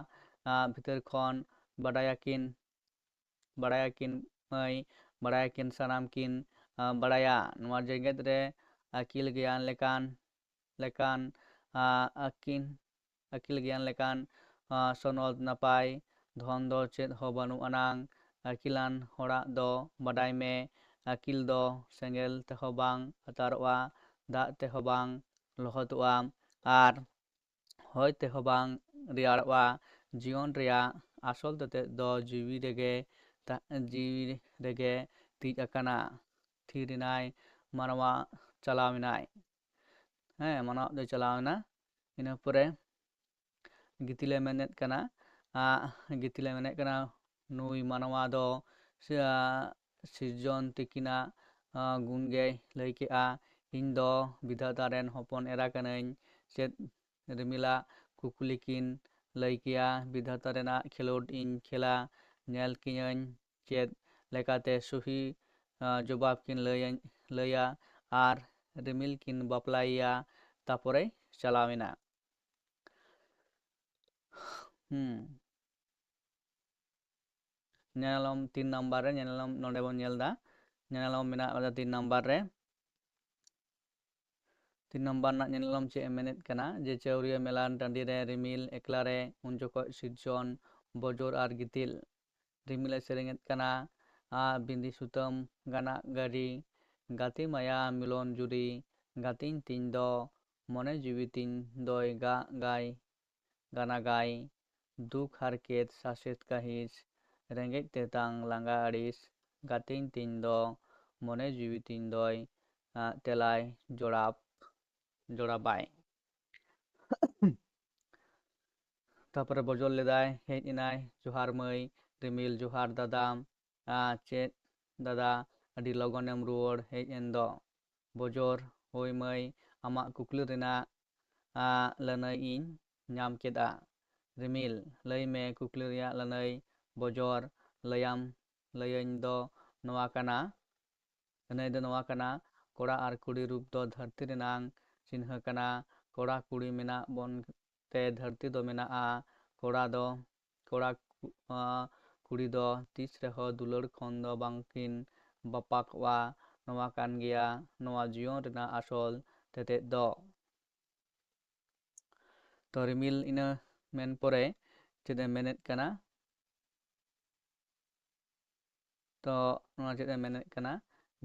ᱵᱷᱤᱛᱟᱹᱨ ᱠᱷᱚᱱ ᱵᱟᱰᱟᱭᱟᱠᱤᱱ ᱵᱟᱲᱟᱭᱟᱠᱤᱱ ᱢᱟᱹᱭ ᱵᱟᱲᱟᱭᱟᱠᱤᱱ ᱥᱟᱱᱟᱢ ᱠᱤᱱ ᱵᱟᱲᱟᱭᱟ ᱱᱚᱣᱟ ᱡᱮᱜᱮᱛ ᱨᱮ ᱟᱹᱠᱤᱞ ᱜᱮᱭᱟᱱ ᱞᱮᱠᱟᱱ ᱞᱮᱠᱟᱱ ᱟᱹᱠᱤᱱ ᱟᱹᱠᱤᱞ ᱜᱮᱭᱟᱱ ᱞᱮᱠᱟᱱ ᱥᱚᱱᱚᱛ ᱱᱟᱯᱟᱭ ᱫᱷᱚᱱ ᱫᱚ ᱪᱮᱫ ᱦᱚᱸ ᱵᱟᱹᱱᱩᱜ ᱟᱱᱟᱝ ᱟᱹᱠᱤᱞᱟᱱ ᱦᱚᱲᱟᱜ ᱫᱚ ᱵᱟᱰᱟᱭ ᱢᱮ ᱟᱹᱠᱤᱞ ᱫᱚ ᱥᱮᱸᱜᱮᱞ ᱛᱮᱦᱚᱸ ᱵᱟᱝ ᱟᱛᱟᱨᱚᱜᱼᱟ ᱫᱟᱜ ᱛᱮᱦᱚᱸ ᱵᱟᱝ ᱞᱚᱦᱚᱫᱚᱜᱼᱟ ᱟᱨ ᱦᱚᱭ ᱛᱮᱦᱚᱸ ᱵᱟᱝ ᱨᱮᱭᱟᱲᱚᱜᱼᱟ ᱡᱤᱭᱚᱱ ᱨᱮᱭᱟᱜ ᱟᱥᱚᱞ ᱛᱮᱛᱮᱫ ᱫᱚ ᱡᱤᱣᱤ ᱨᱮᱜᱮ ᱡᱤᱣᱤ ᱨᱮᱜᱮ ᱛᱤᱡ ᱟᱠᱟᱱᱟ ᱛᱷᱤᱨ ᱮᱱᱟᱭ ᱢᱟᱱᱣᱟ ᱪᱟᱞᱟᱣ ᱮᱱᱟᱭ ᱦᱮᱸ ᱢᱟᱱᱣᱟ ᱫᱚᱭ ᱪᱟᱞᱟᱣ ᱮᱱᱟ ᱤᱱᱟᱹ ᱯᱚᱨᱮ ᱜᱤᱛᱤᱞᱮ ᱢᱮᱱᱮᱫ ᱠᱟᱱᱟ ᱜᱤᱛᱤᱞᱮ ᱢᱮᱱᱮᱫ ᱠᱟᱱᱟ ᱱᱩᱭ ᱢᱟᱱᱣᱟ ᱫᱚ ᱥᱤᱨᱡᱚᱱ ᱛᱤᱠᱤᱱᱟᱜ ᱜᱩᱱ ᱜᱮᱭ ᱞᱟᱹᱭ ᱠᱮᱜᱼᱟ ᱤᱧ ᱫᱚ ᱵᱤᱫᱷᱟᱛᱟ ᱨᱮᱱ ᱦᱚᱯᱚᱱ ᱮᱨᱟ ᱠᱟᱹᱱᱟᱹᱧ ᱪᱮᱫ ᱨᱤᱢᱤᱞᱟᱜ ᱠᱩᱠᱞᱤ ᱠᱤᱱ ᱞᱟᱹᱭ ᱠᱮᱭᱟ ᱵᱤᱫᱷᱟᱛᱟ ᱨᱮᱱᱟᱜ ᱠᱷᱮᱞᱳᱰ ᱤᱧ ᱠᱷᱮᱞᱟ ᱧᱮᱞ ᱠᱤᱭᱟᱹᱧ ᱪᱮᱫ ᱞᱮᱠᱟᱛᱮ ᱥᱩᱦᱤ ᱡᱚᱵᱟᱵ ᱠᱤᱱ ᱞᱟᱹᱭᱟᱹᱧ ᱞᱟᱹᱭᱟ ᱟᱨ ᱨᱤᱢᱤᱞ ᱠᱤᱱ ᱵᱟᱯᱞᱟᱭᱮᱭᱟ ᱛᱟᱯᱚᱨᱮ ᱪᱟᱞᱟᱣ ᱮᱱᱟ ᱦᱩᱸ ᱧᱮᱱᱮᱞᱚᱢ ᱛᱤᱱ ᱱᱟᱢᱵᱟᱨ ᱨᱮ ᱧᱮᱱᱮᱞᱚᱢ ᱱᱚᱰᱮ ᱵᱚᱱ ᱧᱮᱞ ᱮᱫᱟ ᱧᱮᱱᱮᱞᱚᱢ ᱢᱮᱱᱟᱜ ᱟᱠᱟᱫᱟ ᱛᱤᱱ ᱱᱟᱢᱵᱟᱨ ᱨᱮ ᱛᱤᱱ ᱱᱟᱢᱵᱟᱨ ᱨᱮᱱᱟᱜ ᱧᱮᱱᱮᱞᱚᱢ ᱪᱮᱫ ᱮ ᱢᱮᱱᱮᱫ ᱠᱟᱱᱟ ᱡᱮ ᱪᱟᱹᱣᱨᱤᱭᱟᱹ ᱢᱮᱞᱟᱱ ᱴᱟᱺᱰᱤ ᱨᱮ ᱨᱤᱢᱤᱞ ᱮᱠᱞᱟ ᱨᱮ ᱩᱱ ᱡᱚᱠᱷᱚᱡ ᱥᱤᱨᱡᱚᱱ ᱵᱚᱡᱚᱨ ᱟᱨ ᱜᱤᱛᱤᱞ ᱨᱤᱢᱤᱞᱮ ᱥᱮᱨᱮᱧᱮᱫ ᱠᱟᱱᱟ ᱟᱨ ᱵᱤᱸᱫᱤ ᱥᱩᱛᱟᱹᱢ ᱜᱟᱱᱟᱜ ᱜᱟᱹᱰᱤ ᱜᱟᱛᱮ ᱢᱟᱭᱟ ᱢᱤᱞᱚᱱ ᱡᱩᱨᱤ ᱜᱟᱛᱮᱧ ᱛᱤᱧ ᱫᱚ ᱢᱚᱱᱮ ᱡᱤᱣᱤ ᱛᱤᱧ ᱫᱚᱭ ᱜᱟᱜ ᱜᱟᱭ ᱜᱟᱱᱟᱜᱟᱭ ᱫᱩᱠ ᱦᱟᱨᱠᱮᱛ ᱥᱟᱥᱮᱛ ᱠᱟᱹᱦᱤᱥ ᱨᱮᱸᱜᱮᱡ ᱛᱮᱛᱟᱝ ᱞᱟᱸᱜᱟ ᱟᱹᱲᱤᱥ ᱜᱟᱛᱮᱧ ᱛᱤᱧ ᱫᱚ ᱢᱚᱱᱮ ᱡᱤᱣᱤ ᱛᱤᱧ ᱫᱚᱭ ᱛᱮᱞᱟᱭ ᱡᱚᱲᱟᱵ ᱡᱚᱲᱟᱵᱟᱭ ᱛᱟᱯᱚᱨᱮ ᱵᱚᱡᱚᱨ ᱞᱮᱫᱟᱭ ᱦᱮᱡ ᱮᱱᱟᱭ ᱡᱚᱦᱟᱨ ᱢᱟᱹᱭ ᱨᱤᱢᱤᱞ ᱡᱚᱦᱟᱨ ᱫᱟᱫᱟ ᱪᱮᱫ ᱫᱟᱫᱟ ᱟᱹᱰᱤ ᱞᱚᱜᱚᱱᱮᱢ ᱨᱩᱣᱟᱹᱲ ᱦᱮᱡ ᱮᱱ ᱫᱚ ᱵᱚᱡᱚᱨ ᱦᱳᱭ ᱢᱟᱹᱭ ᱟᱢᱟᱜ ᱠᱩᱠᱞᱤ ᱨᱮᱱᱟᱜ ᱞᱟᱹᱱᱟᱹᱭ ᱤᱧ ᱧᱟᱢ ᱠᱮᱫᱟ ᱨᱤᱢᱤᱞ ᱞᱟᱹᱭ ᱢᱮ ᱠᱩᱠᱞᱤ ᱨᱮᱭᱟᱜ ᱞᱟᱹᱱᱟᱹᱭ ᱵᱚᱡᱚᱨ ᱞᱟᱹᱭᱟᱢ ᱞᱟᱹᱭᱟᱹᱧ ᱫᱚ ᱱᱚᱣᱟ ᱠᱟᱱᱟ ᱞᱟᱹᱱᱟᱹᱭ ᱫᱚ ᱱᱚᱣᱟ ᱠᱟᱱᱟ ᱠᱚᱲᱟ ᱟᱨ ᱠᱩᱲᱤ ᱨᱩᱯ ᱫᱚ ᱫᱷᱟᱹᱨᱛᱤ ᱨᱮᱱᱟᱝ ᱪᱤᱱᱦᱟᱹ ᱠᱟᱱᱟ ᱠᱚᱲᱟ ᱠᱩᱲᱤ ᱢᱮᱱᱟᱜ ᱵᱚᱱ ᱛᱮ ᱫᱷᱟᱹᱨᱛᱤ ᱫᱚ ᱢᱮᱱᱟᱜᱼᱟ ᱠᱚᱲᱟ ᱫᱚ ᱠᱚᱲᱟ ᱠᱩᱲᱤ ᱫᱚ ᱛᱤᱥ ᱨᱮᱦᱚᱸ ᱫᱩᱞᱟᱹᱲ ᱠᱷᱚᱱ ᱫᱚ ᱵᱟᱝᱠᱤᱱ ᱵᱟᱯᱟᱠᱚᱜᱼᱟ ᱱᱚᱣᱟ ᱠᱟᱱ ᱜᱮᱭᱟ ᱱᱚᱣᱟ ᱡᱤᱭᱚᱱ ᱨᱮᱱᱟᱜ ᱟᱥᱚᱞ ᱛᱮᱛᱮᱫ ᱫᱚ ᱛᱚ ᱨᱤᱢᱤᱞ ᱤᱱᱟᱹ ᱢᱮᱱ ᱯᱚᱨᱮ ᱪᱮᱫ ᱮ ᱢᱮᱱᱮᱫ ᱠᱟᱱᱟ ᱛᱚ ᱱᱚᱣᱟ ᱪᱮᱫ ᱮ ᱢᱮᱱᱮᱫ ᱠᱟᱱᱟ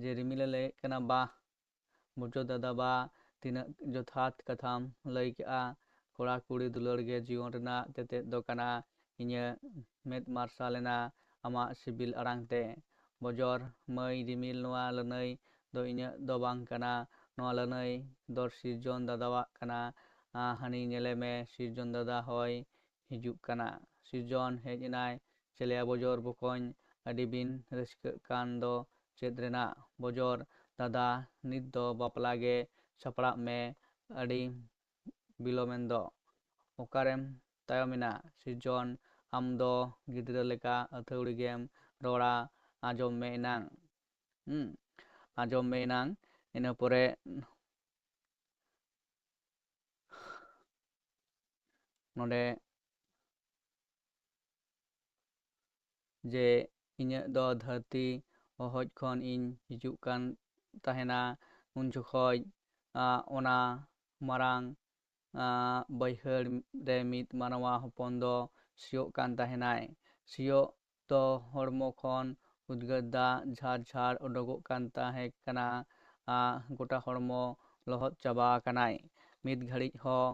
ᱡᱮ ᱨᱤᱢᱤᱞᱮ ᱞᱟᱹᱭᱮᱫ ᱠᱟᱱᱟ ᱵᱟ ᱵᱩᱡᱷᱟᱹᱣ ᱫᱟᱫᱟ ᱵᱟ ᱛᱤᱱᱟᱹᱜ ᱡᱚᱛᱷᱟᱛ ᱠᱟᱛᱷᱟᱢ ᱞᱟᱹᱭ ᱠᱮᱜᱼᱟ ᱠᱚᱲᱟ ᱠᱩᱲᱤ ᱫᱩᱞᱟᱹᱲ ᱜᱮ ᱡᱤᱭᱚᱱ ᱨᱮᱱᱟᱜ ᱛᱮᱛᱮᱫ ᱫᱚ ᱠᱟᱱᱟ ᱤᱧᱟᱹᱜ ᱢᱮᱫ ᱢᱟᱨᱥᱟᱞ ᱮᱱᱟ ᱟᱢᱟᱜ ᱥᱤᱵᱤᱞ ᱟᱲᱟᱝ ᱛᱮ ᱵᱚᱡᱚᱨ ᱢᱟᱹᱭ ᱨᱤᱢᱤᱞ ᱱᱚᱣᱟ ᱞᱟᱹᱱᱟᱹᱭ ᱫᱚ ᱤᱧᱟᱹᱜ ᱫᱚ ᱵᱟᱝ ᱠᱟᱱᱟ ᱱᱚᱣᱟ ᱞᱟᱹᱱᱟᱹᱭ ᱫᱚ ᱥᱤᱨᱡᱚᱱ ᱫᱟᱫᱟᱣᱟᱜ ᱠᱟᱱᱟ ᱦᱟᱹᱱᱤ ᱧᱮᱞᱮ ᱢᱮ ᱥᱤᱨᱡᱚᱱ ᱫᱟᱫᱟ ᱦᱚᱭ ᱦᱤᱡᱩᱜ ᱠᱟᱱᱟ ᱥᱤᱨᱡᱚᱱ ᱦᱮᱡ ᱮᱱᱟᱭ ᱪᱮᱞᱮᱭᱟ ᱵᱚᱡᱚᱨ ᱵᱚᱠᱚᱧ ᱟᱹᱰᱤ ᱵᱤᱱ ᱨᱟᱹᱥᱠᱟᱹᱜ ᱠᱟᱱ ᱫᱚ ᱪᱮᱫ ᱨᱮᱱᱟᱜ ᱵᱚᱡᱚᱨ ᱫᱟᱫᱟ ᱱᱤᱛ ᱫᱚ ᱵᱟᱯᱞᱟ ᱜᱮ ᱥᱟᱯᱲᱟᱜ ᱢᱮ ᱟᱹᱰᱤ ᱵᱤᱞᱚᱢᱮᱱ ᱫᱚ ᱚᱠᱟᱨᱮᱢ ᱛᱟᱭᱚᱢᱮᱱᱟ ᱥᱤᱨᱡᱚᱱ ᱟᱢ ᱫᱚ ᱜᱤᱫᱽᱨᱟᱹ ᱞᱮᱠᱟ ᱟᱹᱛᱷᱟᱹᱣᱲᱤ ᱜᱮᱢ ᱨᱚᱲᱟ ᱟᱸᱡᱚᱢ ᱢᱮ ᱮᱱᱟᱝ ᱦᱩᱸ ᱟᱸᱡᱚᱢ ᱢᱮ ᱮᱱᱟᱝ ᱤᱱᱟᱹ ᱯᱚᱨᱮ ᱱᱚᱰᱮ ᱡᱮ ᱤᱧᱟᱹᱜ ᱫᱚ ᱫᱷᱟᱹᱨᱛᱤ ᱚᱦᱚᱡ ᱠᱷᱚᱱ ᱤᱧ ᱦᱤᱡᱩᱜ ᱠᱟᱱ ᱛᱟᱦᱮᱱᱟ ᱩᱱ ᱡᱚᱠᱷᱚᱡ ᱚᱱᱟ ᱢᱟᱨᱟᱝ ᱵᱟᱹᱭᱦᱟᱹᱲ ᱨᱮ ᱢᱤᱫ ᱢᱟᱱᱣᱟ ᱦᱚᱯᱚᱱ ᱫᱚ ᱥᱤᱭᱳᱜ ᱠᱟᱱ ᱛᱟᱦᱮᱱᱟᱭ ᱥᱤᱭᱳᱜ ᱫᱚ ᱦᱚᱲᱢᱚ ᱠᱷᱚᱱ ᱩᱫᱽᱜᱟᱹᱨ ᱫᱟᱜ ᱡᱷᱟᱨ ᱡᱷᱟᱨ ᱩᱰᱩᱠᱚᱜ ᱠᱟᱱ ᱛᱟᱦᱮᱸ ᱠᱟᱱᱟ ᱜᱚᱴᱟ ᱦᱚᱲᱢᱚ ᱞᱚᱦᱚᱫ ᱪᱟᱵᱟ ᱟᱠᱟᱱᱟᱭ ᱢᱤᱫ ᱜᱷᱟᱹᱲᱤᱡ ᱦᱚᱸ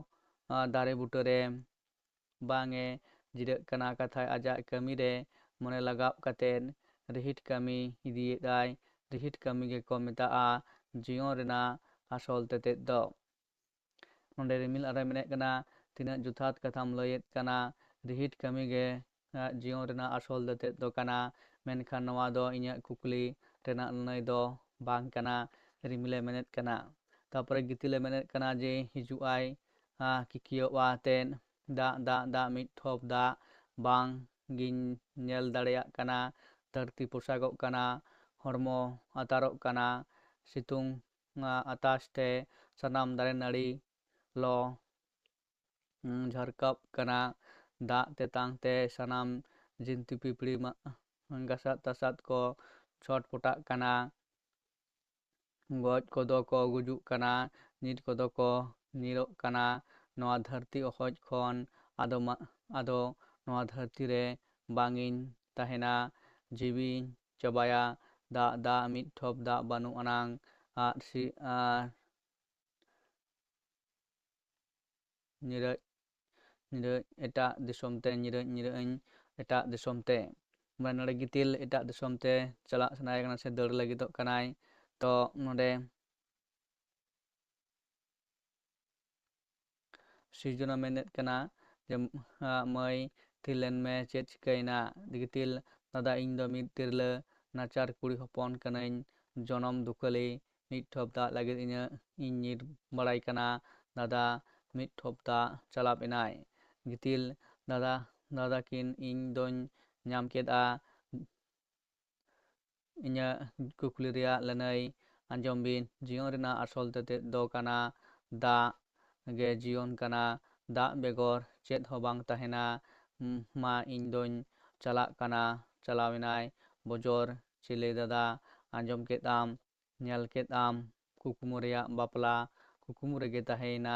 ᱫᱟᱨᱮ ᱵᱩᱴᱟᱹᱨᱮ ᱵᱟᱝ ᱮ ᱡᱤᱨᱟᱹᱜ ᱠᱟᱱᱟ ᱠᱟᱛᱷᱟᱡ ᱟᱡᱟᱜ ᱠᱟᱹᱢᱤ ᱨᱮ ᱢᱚᱱᱮ ᱞᱟᱜᱟᱣ ᱠᱟᱛᱮᱫ ᱨᱤᱦᱤᱴ ᱠᱟᱹᱢᱤ ᱤᱫᱤᱭᱮᱫᱟᱭ ᱨᱤᱦᱤᱴ ᱠᱟᱹᱢᱤ ᱜᱮᱠᱚ ᱢᱮᱛᱟᱜᱼᱟ ᱡᱤᱭᱚᱱ ᱨᱮᱱᱟᱜ ᱟᱥᱚᱞ ᱛᱮᱛᱮᱫ ᱫᱚ ᱱᱚᱰᱮ ᱨᱤᱢᱤᱞ ᱟᱨᱚᱭ ᱢᱮᱱᱮᱫ ᱠᱟᱱᱟ ᱛᱤᱱᱟᱹᱜ ᱡᱚᱛᱷᱟᱛ ᱠᱟᱛᱷᱟᱢ ᱞᱟᱹᱭᱮᱫ ᱠᱟᱱᱟ ᱨᱤᱦᱤᱴ ᱠᱟᱹᱢᱤ ᱜᱮ ᱡᱤᱭᱚᱱ ᱨᱮᱱᱟᱜ ᱟᱥᱚᱞ ᱛᱮᱛᱮᱫ ᱫᱚ ᱠᱟᱱᱟ ᱢᱮᱱᱠᱷᱟᱱ ᱱᱚᱣᱟ ᱫᱚ ᱤᱧᱟᱹᱜ ᱠᱩᱠᱞᱤ ᱨᱮᱱᱟᱜ ᱞᱟᱹᱱᱟᱹᱭ ᱫᱚ ᱵᱟᱝ ᱠᱟᱱᱟ ᱨᱤᱢᱤᱞᱮ ᱢᱮᱱᱮᱫ ᱠᱟᱱᱟ ᱛᱟᱯᱚᱨᱮ ᱜᱤᱛᱤᱞᱮ ᱢᱮᱱᱮᱫ ᱠᱟᱱᱟ ᱡᱮ ᱦᱤᱡᱩᱜ ᱟᱭ ᱠᱤᱠᱤᱭᱟᱹᱣ ᱟᱛᱮᱫ ᱫᱟᱜ ᱫᱟᱜ ᱫᱟᱜ ᱢᱤᱫ ᱴᱷᱚᱯ ᱫᱟᱜ ᱵᱟᱝ ᱜᱤᱧ ᱧᱮᱞ ᱫᱟᱲᱮᱭᱟᱜ ᱠᱟᱱᱟ ᱫᱷᱟᱹᱨᱛᱤ ᱯᱚᱥᱟᱜᱚᱜ ᱠᱟᱱᱟ ᱦᱚᱲᱢᱚ ᱟᱛᱟᱨᱚᱜ ᱠᱟᱱᱟ ᱥᱤᱛᱩᱝ ᱟᱛᱟᱥ ᱛᱮ ᱥᱟᱱᱟᱢ ᱫᱟᱨᱮ ᱱᱟᱹᱲᱤ ᱞᱚ ᱡᱷᱟᱨᱠᱟᱜ ᱠᱟᱱᱟ ᱫᱟᱜ ᱛᱮᱛᱟᱝ ᱛᱮ ᱥᱟᱱᱟᱢ ᱡᱤᱱᱛᱤ ᱯᱤᱯᱲᱤ ᱜᱟᱥᱟᱫ ᱛᱟᱥᱟᱫ ᱠᱚ ᱪᱷᱚᱴ ᱯᱚᱴᱟᱜ ᱠᱟᱱᱟ ᱜᱚᱡ ᱠᱚᱫᱚ ᱠᱚ ᱜᱩᱡᱩᱜ ᱠᱟᱱᱟ ᱧᱤᱨ ᱠᱚᱫᱚ ᱠᱚ ᱧᱤᱨᱚᱜ ᱠᱟᱱᱟ ᱱᱚᱣᱟ ᱫᱷᱟᱹᱨᱛᱤ ᱚᱦᱚᱡ ᱠᱷᱚᱱ ᱟᱫᱚ ᱟᱫᱚ ᱱᱚᱣᱟ ᱫᱷᱟᱹᱨᱛᱤ ᱨᱮ ᱵᱟᱝ ᱤᱧ ᱛᱟᱦᱮᱱᱟ ᱡᱤᱣᱤᱧ ᱪᱟᱵᱟᱭᱟ ᱫᱟᱜ ᱫᱟᱜ ᱢᱤᱫ ᱴᱷᱚᱯ ᱫᱟᱜ ᱵᱟᱹᱱᱩᱜ ᱟᱱᱟᱝ ᱟᱨ ᱥᱤ ᱟᱨ ᱧᱤᱨᱟᱹᱡ ᱧᱤᱨᱟᱹᱡ ᱮᱴᱟᱜ ᱫᱤᱥᱚᱢ ᱛᱮ ᱧᱤᱨᱟᱹᱡ ᱧᱤᱨᱟᱹᱜ ᱟᱹᱧ ᱮᱴᱟᱜ ᱫᱤᱥᱚᱢ ᱛᱮ ᱢᱟᱱᱮ ᱱᱚᱰᱮ ᱜᱤᱛᱤᱞ ᱮᱴᱟᱜ ᱫᱤᱥᱚᱢ ᱛᱮ ᱪᱟᱞᱟᱜ ᱥᱟᱱᱟᱭᱮ ᱠᱟᱱᱟ ᱥᱮ ᱫᱟᱹᱲ ᱞᱟᱹᱜᱤᱫᱚᱜ ᱠᱟᱱᱟᱭ ᱛᱚ ᱱᱚᱰᱮ ᱥᱤᱨᱡᱚᱱᱟ ᱢᱮᱱᱮᱫ ᱠᱟᱱᱟ ᱡᱮ ᱢᱟᱹᱭ ᱛᱷᱤᱨ ᱞᱮᱱ ᱢᱮ ᱪᱮᱫ ᱪᱤᱠᱟᱹᱭᱮᱱᱟ ᱜᱤᱛᱤᱞ ᱫᱟᱫᱟ ᱤᱧ ᱫᱚ ᱢᱤᱫ ᱛᱤᱨᱞᱟᱹ ᱱᱟᱪᱟᱨ ᱠᱩᱲᱤ ᱦᱚᱯᱚᱱ ᱠᱟᱹᱱᱟᱹᱧ ᱡᱚᱱᱚᱢ ᱫᱩᱠᱷᱟᱹᱞᱤ ᱢᱤᱫ ᱴᱷᱚᱯ ᱫᱟᱜ ᱞᱟᱹᱜᱤᱫ ᱤᱧᱟᱹᱜ ᱤᱧ ᱧᱤᱨ ᱵᱟᱲᱟᱭ ᱠᱟᱱᱟ ᱫᱟᱫᱟ ᱢᱤᱫ ᱴᱷᱚᱯ ᱫᱟᱜ ᱪᱟᱞᱟᱯ ᱮᱱᱟᱭ ᱜᱤᱛᱤᱞ ᱫᱟᱫᱟ ᱫᱟᱫᱟ ᱠᱤᱱ ᱤᱧ ᱫᱚᱧ ᱧᱟᱢ ᱠᱮᱫᱟ ᱤᱧᱟᱹᱜ ᱠᱩᱠᱞᱤ ᱨᱮᱭᱟᱜ ᱞᱟᱹᱱᱟᱹᱭ ᱟᱸᱡᱚᱢ ᱵᱤᱱ ᱡᱤᱭᱚᱱ ᱨᱮᱱᱟᱜ ᱟᱥᱚᱞ ᱛᱮᱛᱮᱫ ᱫᱚ ᱠᱟᱱᱟ ᱫᱟᱜ ᱜᱮ ᱡᱤᱭᱚᱱ ᱠᱟᱱᱟ ᱫᱟᱜ ᱵᱮᱜᱚᱨ ᱪᱮᱫ ᱦᱚᱸ ᱵᱟᱝ ᱛᱟᱦᱮᱱᱟ ᱢᱟ ᱤᱧ ᱫᱚᱧ ᱪᱟᱞᱟᱜ ᱠᱟᱱᱟ ᱪᱟᱞᱟᱣᱮᱱᱟᱭ ᱵᱚᱡᱚᱨ ᱪᱤᱞᱤ ᱫᱟᱫᱟ ᱟᱸᱡᱚᱢ ᱠᱮᱫ ᱟᱢ ᱧᱮᱞ ᱠᱮᱫ ᱟᱢ ᱠᱩᱠᱢᱩ ᱨᱮᱭᱟᱜ ᱵᱟᱯᱞᱟ ᱠᱩᱠᱢᱩ ᱨᱮᱜᱮ ᱛᱟᱦᱮᱸᱭᱮᱱᱟ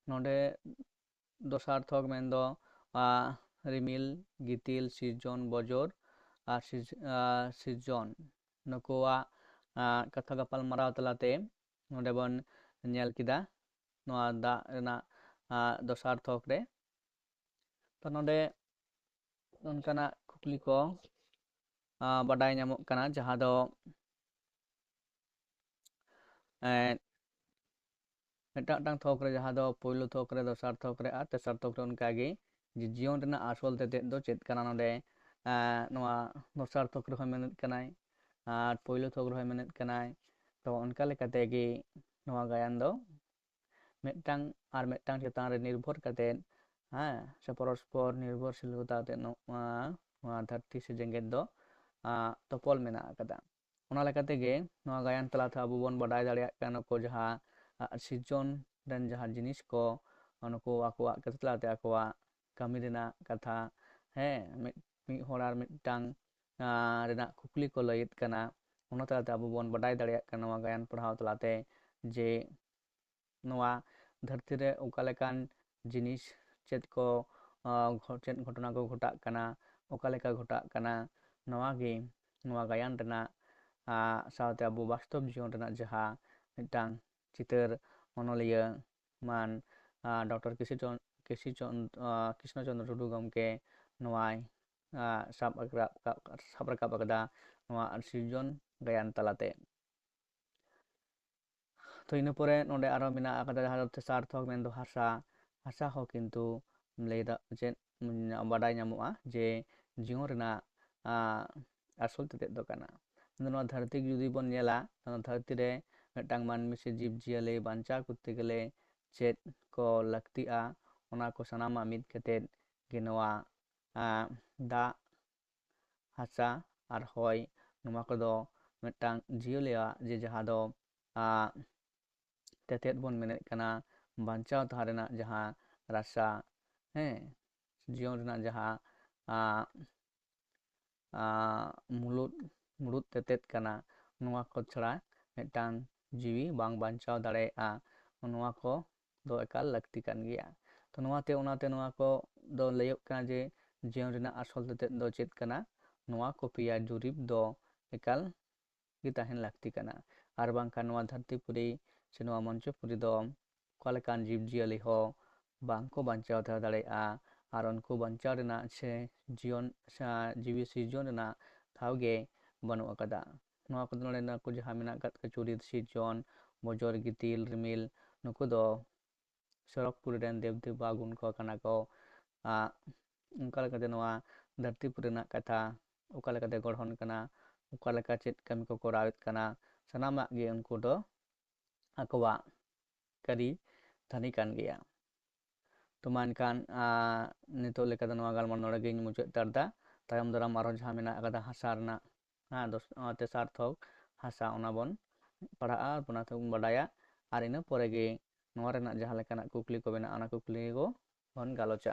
ᱱᱚᱰᱮ ᱫᱚᱥᱟᱨ ᱛᱷᱚᱠ ᱢᱮᱱᱫᱚ ᱨᱤᱢᱤᱞ ᱜᱤᱛᱤᱞ ᱥᱤᱨᱡᱚᱱ ᱵᱚᱡᱚᱨ ᱟᱨ ᱥᱤᱨᱡᱚᱱ ᱱᱩᱠᱩᱣᱟᱜ ᱠᱟᱛᱷᱟ ᱜᱟᱯᱟᱞ ᱢᱟᱨᱟᱣ ᱛᱟᱞᱟᱛᱮ ᱱᱚᱰᱮ ᱵᱚᱱ ᱧᱮᱞ ᱠᱮᱫᱟ ᱱᱚᱣᱟ ᱫᱟᱜ ᱨᱮᱱᱟᱜ ᱫᱚᱥᱟᱨ ᱛᱷᱚᱠ ᱨᱮ ᱛᱚ ᱱᱚᱰᱮ ᱚᱱᱠᱟᱱᱟᱜ ᱠᱩᱠᱞᱤ ᱠᱚ ᱵᱟᱰᱟᱭ ᱧᱟᱢᱚᱜ ᱠᱟᱱᱟ ᱡᱟᱦᱟᱸ ᱫᱚ ᱢᱤᱫᱴᱟᱝ ᱢᱤᱫᱴᱟᱝ ᱛᱷᱚᱠ ᱨᱮ ᱡᱟᱦᱟᱸ ᱫᱚ ᱯᱳᱭᱞᱳ ᱛᱷᱚᱠ ᱨᱮ ᱫᱚᱥᱟᱨ ᱛᱷᱚᱠ ᱨᱮ ᱟᱨ ᱛᱮᱥᱟᱨ ᱛᱷᱚᱠ ᱨᱮ ᱚᱱᱠᱟᱜᱮ ᱡᱮ ᱡᱤᱭᱚᱱ ᱨᱮᱱᱟᱜ ᱟᱥᱚᱞ ᱛᱮᱛᱮᱫ ᱫᱚ ᱪᱮᱫ ᱠᱟᱱᱟ ᱱᱚᱰᱮ ᱱᱚᱣᱟ ᱫᱚᱥᱟᱨ ᱛᱷᱚᱠ ᱨᱮᱦᱚᱸ ᱢᱮᱱᱮᱫ ᱠᱟᱱᱟᱭ ᱟᱨ ᱯᱳᱭᱞᱳ ᱛᱷᱚᱠ ᱨᱮᱦᱚᱸ ᱢᱮᱱᱮᱫ ᱠᱟᱱᱟᱭ ᱛᱚ ᱚᱱᱠᱟ ᱞᱮᱠᱟ ᱛᱮᱜᱮ ᱱᱚᱣᱟ ᱜᱟᱭᱟᱱ ᱫᱚ ᱢᱤᱫᱴᱟᱝ ᱟᱨ ᱢᱤᱫᱴᱟᱝ ᱪᱮᱛᱟᱱ ᱨᱮ ᱱᱤᱨᱵᱷᱚᱨ ᱠᱟᱛᱮᱫ ᱦᱮᱸ ᱥᱮ ᱯᱚᱨᱚᱥᱯᱚᱨ ᱱᱤᱨᱵᱷᱚᱨᱥᱤᱞᱚᱛᱟ ᱟᱛᱮᱫ ᱱᱚᱣᱟ ᱱᱚᱣᱟ ᱫᱷᱟᱹᱨᱛᱤ ᱥᱮ ᱡᱮᱸᱜᱮᱛ ᱫᱚ ᱛᱚᱯᱚᱞ ᱢᱮᱱᱟᱜ ᱟᱠᱟᱫᱟ ᱚᱱᱟ ᱞᱮᱠᱟ ᱛᱮᱜᱮ ᱱᱚᱣᱟ ᱜᱟᱭᱟᱱ ᱛᱟᱞᱟᱛᱮ ᱟᱵᱚ ᱵᱚᱱ ᱵᱟᱰᱟᱭ ᱫᱟᱲᱮᱭᱟᱜ ᱠᱟᱱᱟ ᱱᱩᱠᱩ ᱡᱟᱦᱟᱸ ᱥᱤᱨᱡᱚᱱ ᱨᱮᱱ ᱡᱟᱦᱟᱸ ᱡᱤᱱᱤᱥ ᱠᱚ ᱱᱩᱠᱩ ᱟᱠᱚᱣᱟᱜ ᱠᱟᱛᱷᱟ ᱛᱟᱞᱟᱛᱮ ᱟᱠᱚᱣᱟᱜ ᱠᱟᱹᱢᱤ ᱨᱮᱱᱟᱜ ᱠᱟᱛᱷᱟ ᱦᱮᱸ ᱢᱤᱫ ᱢᱤᱫ ᱦᱚᱲ ᱟᱨ ᱢᱤᱫᱴᱟᱝ ᱨᱮᱱᱟᱜ ᱠᱩᱠᱞᱤ ᱠᱚ ᱞᱟᱹᱭᱮᱫ ᱠᱟᱱᱟ ᱚᱱᱟ ᱛᱟᱞᱟᱛᱮ ᱟᱵᱚ ᱵᱚᱱ ᱵᱟᱰᱟᱭ ᱫᱟᱲᱮᱭᱟᱜ ᱠᱟᱱᱟ ᱱᱚᱣᱟ ᱜᱟᱭᱟᱱ ᱯᱟᱲᱦᱟᱣ ᱛᱟᱞᱟᱛᱮ ᱡᱮ ᱱᱚᱣᱟ ᱫᱷᱟᱹᱨᱛᱤ ᱨᱮ ᱚᱠᱟ ᱞᱮᱠᱟᱱ ᱡᱤᱱᱤᱥ ᱪᱮᱫ ᱠᱚ ᱪᱮᱫ ᱜᱷᱚᱴᱚᱱᱟ ᱠᱚ ᱜᱷᱚᱴᱟᱜ ᱠᱟᱱᱟ ᱚᱠᱟ ᱞᱮᱠᱟ ᱜᱷᱚᱴᱟᱜ ᱠᱟᱱᱟ ᱱᱚᱣᱟ ᱜᱮ ᱱᱚᱣᱟ ᱜᱟᱭᱟᱱ ᱨᱮᱱᱟᱜ ᱥᱟᱶᱛᱮ ᱟᱵᱚ ᱵᱟᱥᱛᱚᱵ ᱡᱤᱭᱚᱱ ᱨᱮᱱᱟᱜ ᱡᱟᱦᱟᱸ ᱢᱤᱫᱴᱟᱝ ᱪᱤᱛᱟᱹᱨ ᱚᱱᱚᱞᱤᱭᱟᱹ ᱢᱟᱱ ᱰᱚᱠᱴᱚᱨ ᱠᱤᱥᱤ ᱠᱤᱥᱤ ᱠᱨᱤᱥᱱᱚ ᱪᱚᱱᱫᱨᱚ ᱴᱩᱰᱩ ᱜᱚᱢᱠᱮ ᱱᱚᱣᱟᱭ ᱥᱟᱵ ᱨᱟᱠᱟᱵ ᱥᱟᱵ ᱨᱟᱠᱟᱵ ᱟᱠᱟᱫᱟ ᱱᱚᱣᱟ ᱥᱤᱨᱡᱚᱱ ᱜᱟᱭᱟᱱ ᱛᱟᱞᱟᱛᱮ ᱛᱚ ᱤᱱᱟᱹ ᱯᱚᱨᱮ ᱱᱚᱰᱮ ᱟᱨᱚ ᱢᱮᱱᱟᱜ ᱟᱠᱟᱫᱟ ᱡᱟᱦᱟᱸ ᱫᱚ ᱛᱮᱥᱟᱨ ᱛᱷᱚᱠ ᱢᱮᱱᱫᱚ ᱦᱟᱥᱟ ᱦᱟᱥᱟ ᱦᱚᱸ ᱠᱤᱱᱛᱩ ᱞᱟᱹᱭᱫᱟ ᱪᱮᱫ ᱵᱟᱰᱟᱭ ᱧᱟᱢᱚᱜᱼᱟ ᱡᱮ ᱡᱤᱭᱚᱱ ᱨᱮᱱᱟᱜ ᱟᱥᱚᱞ ᱛᱮᱛᱮᱫ ᱫᱚ ᱠᱟᱱᱟ ᱱᱚᱣᱟ ᱫᱷᱟᱹᱨᱛᱤ ᱡᱩᱫᱤ ᱵᱚᱱ ᱧᱮᱞᱟ ᱱᱚᱣᱟ ᱫᱷᱟᱹᱨᱛᱤ ᱨᱮ ᱢᱤᱫᱴᱟᱝ ᱢᱟᱹᱱᱢᱤ ᱥᱮ ᱡᱤᱵᱽ ᱡᱤᱭᱟᱹᱞᱤ ᱵᱟᱧᱪᱟᱣ ᱠᱚᱨᱛᱮ ᱜᱮᱞᱮ ᱪᱮᱫ ᱠᱚ ᱞᱟᱹᱠᱛᱤᱜᱼᱟ ᱚᱱᱟ ᱠᱚ ᱥᱟᱱᱟᱢᱟᱜ ᱢᱤᱫ ᱠᱟᱛᱮᱫ ᱜᱮ ᱱᱚᱣᱟ ᱫᱟᱜ ᱦᱟᱥᱟ ᱟᱨ ᱦᱚᱭ ᱱᱚᱣᱟ ᱠᱚᱫᱚ ᱢᱤᱫᱴᱟᱝ ᱡᱤᱭᱟᱹᱞᱤᱭᱟᱜ ᱡᱮ ᱡᱟᱦᱟᱸ ᱫᱚ ᱛᱮᱛᱮᱫ ᱵᱚᱱ ᱢᱮᱱᱮᱫ ᱠᱟᱱᱟ ᱵᱟᱧᱪᱟᱣ ᱛᱟᱦᱮᱸ ᱨᱮᱱᱟᱜ ᱡᱟᱦᱟᱸ ᱨᱟᱥᱟ ᱦᱮᱸ ᱡᱤᱭᱚᱱ ᱨᱮᱱᱟᱜ ᱡᱟᱦᱟᱸ ᱢᱩᱲᱩᱫ ᱢᱩᱲᱩᱫ ᱛᱮᱛᱮᱫ ᱠᱟᱱᱟ ᱱᱚᱣᱟ ᱠᱚ ᱪᱷᱟᱲᱟ ᱢᱤᱫᱴᱟᱝ ᱡᱤᱣᱤ ᱵᱟᱝ ᱵᱟᱧᱪᱟᱣ ᱫᱟᱲᱮᱭᱟᱜᱼᱟ ᱱᱚᱣᱟ ᱠᱚ ᱫᱚ ᱮᱠᱟᱞ ᱞᱟᱹᱠᱛᱤ ᱠᱟᱱ ᱜᱮᱭᱟ ᱛᱚ ᱱᱚᱣᱟᱛᱮ ᱚᱱᱟᱛᱮ ᱱᱚᱣᱟ ᱠᱚ ᱫᱚ ᱞᱟᱹᱭᱚᱜ ᱠᱟᱱᱟ ᱡᱮ ᱡᱤᱭᱚᱱ ᱨᱮᱱᱟᱜ ᱟᱥᱚᱞ ᱛᱮᱛᱮᱫ ᱫᱚ ᱪᱮᱫ ᱠᱟᱱᱟ ᱱᱚᱣᱟ ᱠᱚ ᱯᱮᱭᱟ ᱫᱩᱨᱤᱵᱽ ᱫᱚ ᱮᱠᱟᱞ ᱜᱮ ᱛᱟᱦᱮᱱ ᱞᱟᱹᱠᱛᱤ ᱠᱟᱱᱟ ᱟᱨ ᱵᱟᱝᱠᱷᱟᱱ ᱱᱚᱣᱟ ᱫᱷᱟᱹᱨᱛᱤ ᱯᱩᱨᱤ ᱥᱮ ᱱᱚᱣᱟ ᱢᱚᱧᱪᱚ ᱯᱩᱨᱤ ᱫᱚ ᱚᱠᱟ ᱞᱮᱠᱟᱱ ᱡᱤᱵᱽᱼᱡᱤᱭᱟᱹᱞᱤ ᱦᱚᱸ ᱵᱟᱝᱠᱚ ᱵᱟᱧᱪᱟᱣ ᱛᱟᱦᱮᱸ ᱫᱟᱲᱮᱭᱟᱜᱼᱟ ᱟᱨ ᱩᱱᱠᱩ ᱵᱟᱧᱪᱟᱣ ᱨᱮᱱᱟᱜ ᱥᱮ ᱡᱤᱭᱚᱱ ᱥᱮ ᱡᱤᱣᱤ ᱥᱤᱨᱡᱚᱱ ᱨᱮᱱᱟᱜ ᱴᱷᱟᱶ ᱜᱮ ᱵᱟᱹᱱᱩᱜ ᱟᱠᱟᱫᱟ ᱱᱚᱣᱟ ᱠᱚᱫᱚ ᱱᱚᱰᱮ ᱠᱚ ᱡᱟᱦᱟᱸ ᱢᱮᱱᱟᱜ ᱟᱠᱟᱫ ᱠᱚᱣᱟ ᱪᱩᱲᱤᱫ ᱥᱤᱨᱡᱚᱱ ᱵᱚᱡᱚᱨ ᱜᱤᱛᱤᱞ ᱨᱤᱢᱤᱞ ᱱᱩᱠᱩ ᱫᱚ ᱥᱚᱨᱚᱜᱽ ᱯᱩᱨᱤ ᱨᱮᱱ ᱫᱮᱵ ᱫᱮᱵᱟ ᱜᱩᱱ ᱠᱚ ᱠᱟᱱᱟ ᱠᱚ ᱚᱱᱠᱟ ᱞᱮᱠᱟᱛᱮ ᱱᱚᱣᱟ ᱫᱷᱟᱹᱨᱛᱤ ᱯᱩᱨᱤ ᱨᱮᱱᱟᱜ ᱠᱟᱛᱷᱟ ᱚᱠᱟ ᱞᱮᱠᱟᱛᱮ ᱜᱚᱲᱦᱚᱱ ᱠᱟᱱᱟ ᱚᱠᱟ ᱞᱮᱠᱟ ᱪᱮᱫ ᱠᱟᱹᱢᱤ ᱠᱚ ᱠᱚᱨᱟᱣᱮᱫ ᱠᱟᱱᱟ ᱥᱟᱱᱟᱢᱟᱜ ᱜᱮ ᱩᱱᱠᱩ ᱫᱚ ᱟᱠᱚᱣᱟᱜ ᱠᱟᱹᱨᱤ ᱛᱷᱟᱹᱱᱤ ᱠᱟᱱ ᱜᱮᱭᱟ ᱛᱚ ᱢᱟ ᱮᱱᱠᱷᱟᱱ ᱱᱤᱛᱚᱜ ᱞᱮᱠᱟ ᱫᱚ ᱱᱚᱣᱟ ᱜᱟᱞᱢᱟᱨᱟᱣ ᱱᱚᱰᱮ ᱜᱤᱧ ᱢᱩᱪᱟᱹᱫ ᱦᱟᱛᱟᱲ ᱮᱫᱟ ᱛᱟᱭᱚᱢ ᱫᱟᱨᱟᱢ ᱟᱨᱦᱚᱸ ᱡᱟᱦᱟᱸ ᱢᱮᱱᱟᱜ ᱟᱠᱟᱫᱟ ᱦᱟᱥᱟ ᱨᱮᱱᱟᱜ ᱦᱮᱸ ᱛᱮᱥᱟᱨ ᱛᱷᱚᱠ ᱦᱟᱥᱟ ᱚᱱᱟ ᱵᱚᱱ ᱯᱟᱲᱦᱟᱜᱼᱟ ᱚᱱᱟ ᱛᱮᱵᱚᱱ ᱵᱟᱰᱟᱭᱟ ᱟᱨ ᱤᱱᱟᱹ ᱯᱚᱨᱮ ᱜᱮ ᱱᱚᱣᱟ ᱨᱮᱱᱟᱜ ᱡᱟᱦᱟᱸ ᱞᱮᱠᱟᱱᱟᱜ ᱠᱩᱠᱞᱤ ᱠᱚ ᱢᱮᱱᱟᱜᱼᱟ ᱚᱱᱟ ᱠᱩᱠᱞᱤ ᱠᱚ ᱵᱚᱱ ᱜᱟᱞᱚᱪᱟ